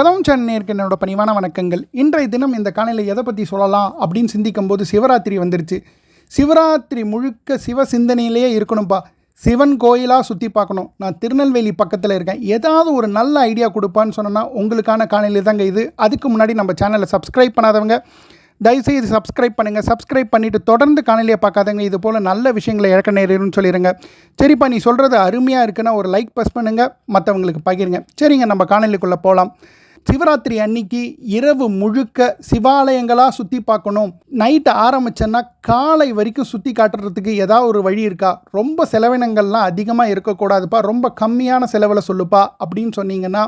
கதவும் சேனலுக்கு என்னோட பணிவான வணக்கங்கள். இன்றைய தினம் இந்த காலையில் எதை பற்றி சொல்லலாம் அப்படின்னு சிந்திக்கும் போது சிவராத்திரி வந்துருச்சு. சிவராத்திரி முழுக்க சிவ சிந்தனையிலேயே இருக்கணும்ப்பா சிவன் கோயிலாக சுற்றி பார்க்கணும். நான் திருநெல்வேலி பக்கத்தில் இருக்கேன். ஏதாவது ஒரு நல்ல ஐடியா கொடுப்பான்னு சொன்னோன்னா உங்களுக்கான காலையில் தாங்க இது. அதுக்கு முன்னாடி நம்ம சேனலை சப்ஸ்கிரைப் பண்ணாதவங்க தயவுசெய்து சப்ஸ்கிரைப் பண்ணுங்கள் சப்ஸ்கிரைப் பண்ணிவிட்டு தொடர்ந்து காணொலியை பார்க்காதவங்க இது போல் நல்ல விஷயங்களை இழக்க நேரிடும்னு சொல்லிடுங்க சரிப்பா நீ சொல்கிறது அருமையாக இருக்குன்னா ஒரு லைக் பஸ் பண்ணுங்கள் மற்றவங்களுக்கு பகிருங்க. சரிங்க நம்ம காணொலிக்குள்ளே போகலாம் சிவராத்திரி அன்னைக்கு இரவு முழுக்க சிவாலயங்களாக சுற்றி பார்க்கணும். நைட்டு ஆரம்பிச்சேன்னா காலை வரைக்கும் சுற்றி காட்டுறதுக்கு ஏதாவது ஒரு வழி இருக்கா? ரொம்ப செலவினங்கள்லாம் அதிகமாக இருக்கக்கூடாதுப்பா. ரொம்ப கம்மியான செலவில் சொல்லுப்பா அப்படின்னு சொன்னீங்கன்னா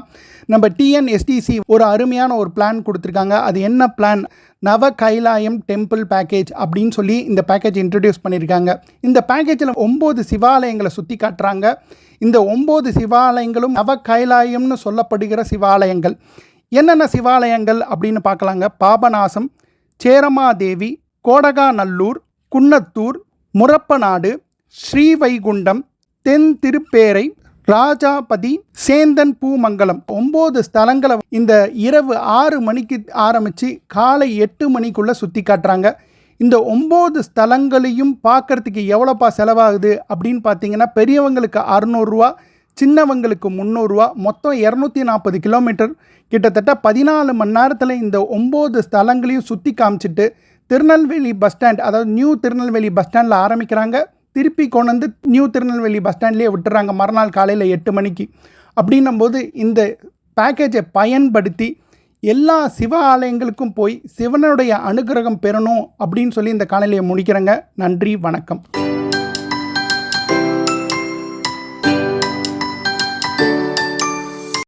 நம்ம டிஎன்எஸ்டிசி ஒரு அருமையான ஒரு பிளான் கொடுத்துருக்காங்க. அது என்ன பிளான் நவ கைலாயம் டெம்பிள் பேக்கேஜ் அப்படின்னு சொல்லி இந்த பேக்கேஜ் இன்ட்ரடியூஸ் பண்ணியிருக்காங்க. இந்த பேக்கேஜில் ஒம்பது சிவாலயங்களை சுற்றி காட்டுறாங்க. இந்த ஒம்பது சிவாலயங்களும் நவ கைலாயம்னு சொல்லப்படுகிற சிவாலயங்கள். என்னென்ன சிவாலயங்கள் அப்படின்னு பார்க்கலாங்க. பாபநாசம் சேரமாதேவி கோடகாநல்லூர் குன்னத்தூர் முரப்பநாடு ஸ்ரீவைகுண்டம் தென் திருப்பேரை ராஜாபதி சேந்தன் பூமங்கலம் ஒம்பது ஸ்தலங்களை இந்த இரவு ஆறு மணிக்கு ஆரம்பித்து காலை எட்டு மணிக்குள்ளே சுற்றி காட்டுறாங்க. இந்த ஒம்பது ஸ்தலங்களையும் பார்க்கறதுக்கு எவ்வளோப்பா செலவாகுது அப்படின்னு பார்த்தீங்கன்னா பெரியவங்களுக்கு அறநூறுரூவா சின்னவங்களுக்கு முந்நூறுரூவா மொத்தம் இரநூத்தி நாற்பது கிலோமீட்டர். கிட்டத்தட்ட பதினாலு மணி நேரத்தில் இந்த ஒம்பது ஸ்தலங்களையும் சுற்றி காமிச்சிட்டு திருநெல்வேலி பஸ் ஸ்டாண்ட் அதாவது நியூ திருநெல்வேலி பஸ் ஸ்டாண்டில் ஆரம்பிக்கிறாங்க. திருப்பி கொண்டு வந்து நியூ திருநெல்வேலி பஸ் ஸ்டாண்ட்லேயே விட்டுறாங்க மறுநாள் காலையில் எட்டு மணிக்கு. அப்படின்னும்போது இந்த பேக்கேஜை பயன்படுத்தி எல்லா சிவ ஆலயங்களுக்கும் போய் சிவனுடைய அனுகிரகம் பெறணும் அப்படின்னு சொல்லி இந்த காலையிலையை முடிக்கிறேங்க. நன்றி வணக்கம்.